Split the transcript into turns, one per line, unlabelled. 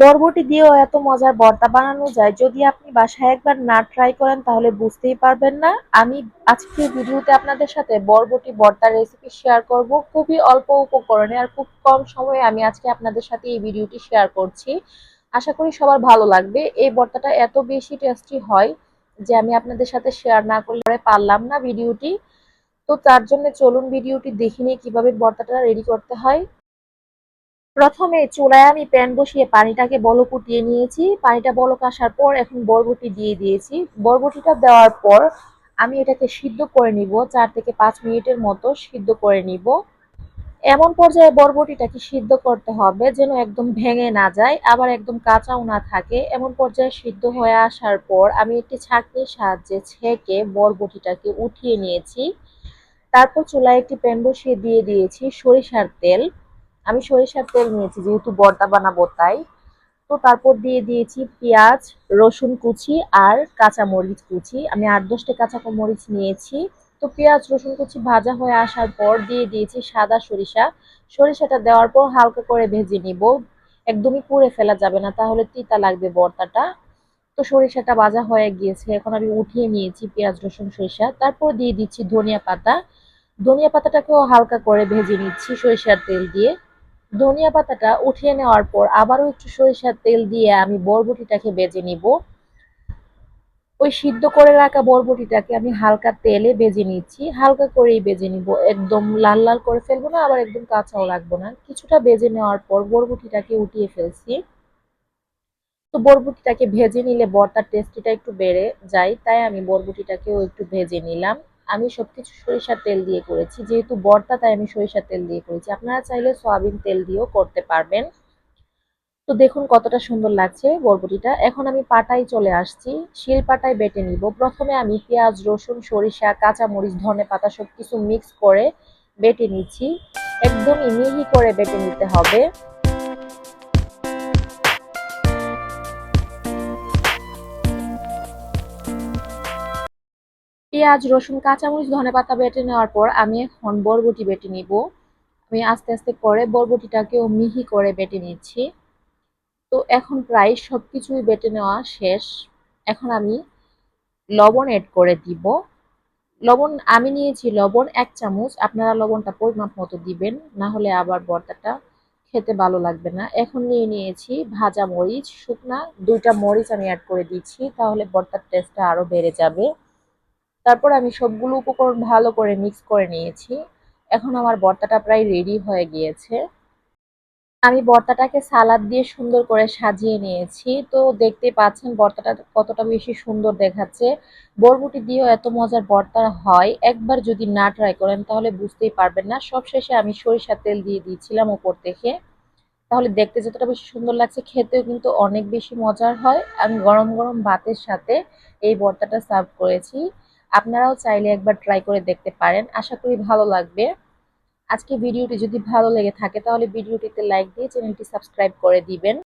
বরবটি দিয়েও এত মজার বর্তা বানানো যায়, যদি আপনি বাসায় একবার না ট্রাই করেন তাহলে বুঝতেই পারবেন না। আমি আজকে ভিডিওতে আপনাদের সাথে বরবটি বর্তার রেসিপি শেয়ার করব। খুবই অল্প উপকরণে আর খুব কম সময়ে আমি আজকে আপনাদের সাথে এই ভিডিওটি শেয়ার করছি। আশা করি সবার ভালো লাগবে। এই বর্তাটা এত বেশি টেস্টি হয় যে আমি আপনাদের সাথে শেয়ার না করলে পারলাম না ভিডিওটি। তো তার জন্য চলুন ভিডিওটি দেখে নিয়ে কীভাবে বর্তাটা রেডি করতে হয়। প্রথমে চুলায় আমি প্যান বসিয়ে পানিটাকে বলক উঠিয়ে নিয়েছি। পানিটা বলক আসার পর এখন বরবটি দিয়ে দিয়েছি। বরবটিটা দেওয়ার পর আমি এটাকে সিদ্ধ করে নিব, চার থেকে পাঁচ মিনিটের মতো সিদ্ধ করে নিব। এমন পর্যায়ে বরবটিটাকে সিদ্ধ করতে হবে যেন একদম ভেঙে না যায়, আবার একদম কাঁচাও না থাকে। এমন পর্যায়ে সিদ্ধ হয়ে আসার পর আমি একটি ছাঁকনির সাহায্যে ছেঁকে বরবটিটাকে উঠিয়ে নিয়েছি। তারপর চুলায় একটি প্যান বসিয়ে দিয়ে দিয়েছি সরিষার তেল। আমি সরিষার তেল নিয়েছি, যেহেতু বর্তা বানাবো তাই। তো তারপর দিয়ে দিয়েছি পেঁয়াজ, রসুন কুচি আর কাঁচা মরিচ কুচি। আমি আট দশটা কাঁচা মরিচ নিয়েছি। তো পেঁয়াজ, রসুন কুচি ভাজা হয়ে আসার পর দিয়ে দিয়েছি সাদা সরিষা। সরিষাটা দেওয়ার পর হালকা করে ভেজে নিব। একদমই পুড়ে ফেলা যাবে না, তাহলে তিতা লাগবে বর্তাটা তো সরিষাটা ভাজা হয়ে গিয়েছে, এখন আমি উঠিয়ে নিয়েছি পেঁয়াজ, রসুন, সরিষা। তারপর দিয়ে দিচ্ছি ধনিয়া পাতা। ধনিয়া পাতাটাকেও হালকা করে ভেজে নিচ্ছি সরিষার তেল দিয়ে। ধনিয়া পাতাটা উঠিয়ে নেওয়ার পর আবারও একটু সরিষার তেল দিয়ে আমি বরবটিটাকে বেজে নিব। ওই সিদ্ধ করে রাখা বরবটিটাকে আমি হালকা তেলে বেজে নিচ্ছি। হালকা করেই বেজে নিব। একদম লাল লাল করে ফেলব না, আবার একদম কাঁচাও রাখব না। কিছুটা বেজে নেওয়ার পর বরবটিটাকে উঠিয়ে ফেলছি। তো বরবটিটাকে ভেজে নিলে বর্তার টেস্টিটা একটু বেড়ে যায়, তাই আমি বরবটিটাকেও একটু ভেজে নিলাম। আমি সবকিছু সরিষার তেল দিয়ে করেছি, যেহেতু বর্তা তাই আমি সরিষার তেল দিয়ে করেছি। আপনারা চাইলে সয়াবিন তেল দিয়েও করতে পারবেন। তো দেখুন কতটা সুন্দর লাগছে বরবটিটা। এখন আমি পাটায় চলে আসছি, শিল পাটায় বেটে নিব। প্রথমে আমি পেঁয়াজ, রসুন, সরিষা, কাঁচামরিচ, ধনে পাতা সব কিছু মিক্স করে বেটে নিচ্ছি। একদমই মিহি করে বেটে নিতে হবে। পেঁয়াজ, রসুন, কাঁচামরিচ, ধনে পাতা বেটে নেওয়ার পর আমি এখন বরবটি বেটে নিব। আমি আস্তে আস্তে করে বরবটিটাকেও মিহি করে বেটে নিচ্ছি। তো এখন প্রায় সব কিছুই বেটে নেওয়া শেষ। এখন আমি লবণ এড করে দিব। লবণ, আমি নিয়েছি লবণ এক চামচ। আপনারা লবণটা পরিমাপ মতো দিবেন, না হলে আবার বর্তাটা খেতে ভালো লাগবে না। এখন নিয়ে নিয়েছি ভাজা মরিচ, শুকনা দুইটা মরিচ আমি অ্যাড করে দিচ্ছি, তাহলে বর্তার টেস্টটা আরও বেড়ে যাবে। তারপর আমি সবগুলো উপকরণ ভালো করে মিক্স করে নিয়েছি। এখন আমার ভর্তাটা প্রায় রেডি হয়ে গিয়েছে। আমি ভর্তাটাকে সালাদ দিয়ে সুন্দর করে সাজিয়ে নিয়েছি। তো দেখতে পাচ্ছেন ভর্তাটা কতটা বেশি সুন্দর দেখাচ্ছে। বরবটি দিয়েও এত মজার ভর্তা হয়। একবার যদি না ট্রাই করেন তাহলে বুঝতেই পারবেন না। সব শেষে আমি সরিষার তেল দিয়ে দিয়েছিলাম ওপর থেকে। তাহলে দেখতে যতটা বেশি সুন্দর লাগছে, খেতেও কিন্তু অনেক বেশি মজার হয়। আমি গরম গরম ভাতের সাথে এই ভর্তাটা সার্ভ করেছি। আপনারাও চাইলে একবার ট্রাই করে দেখতে পারেন। আশা করি ভালো লাগবে। আজকে ভিডিওটি যদি ভালো লেগে থাকে, তাহলে ভিডিওটিতে লাইক দিয়ে চ্যানেলটি সাবস্ক্রাইব করে দিবেন।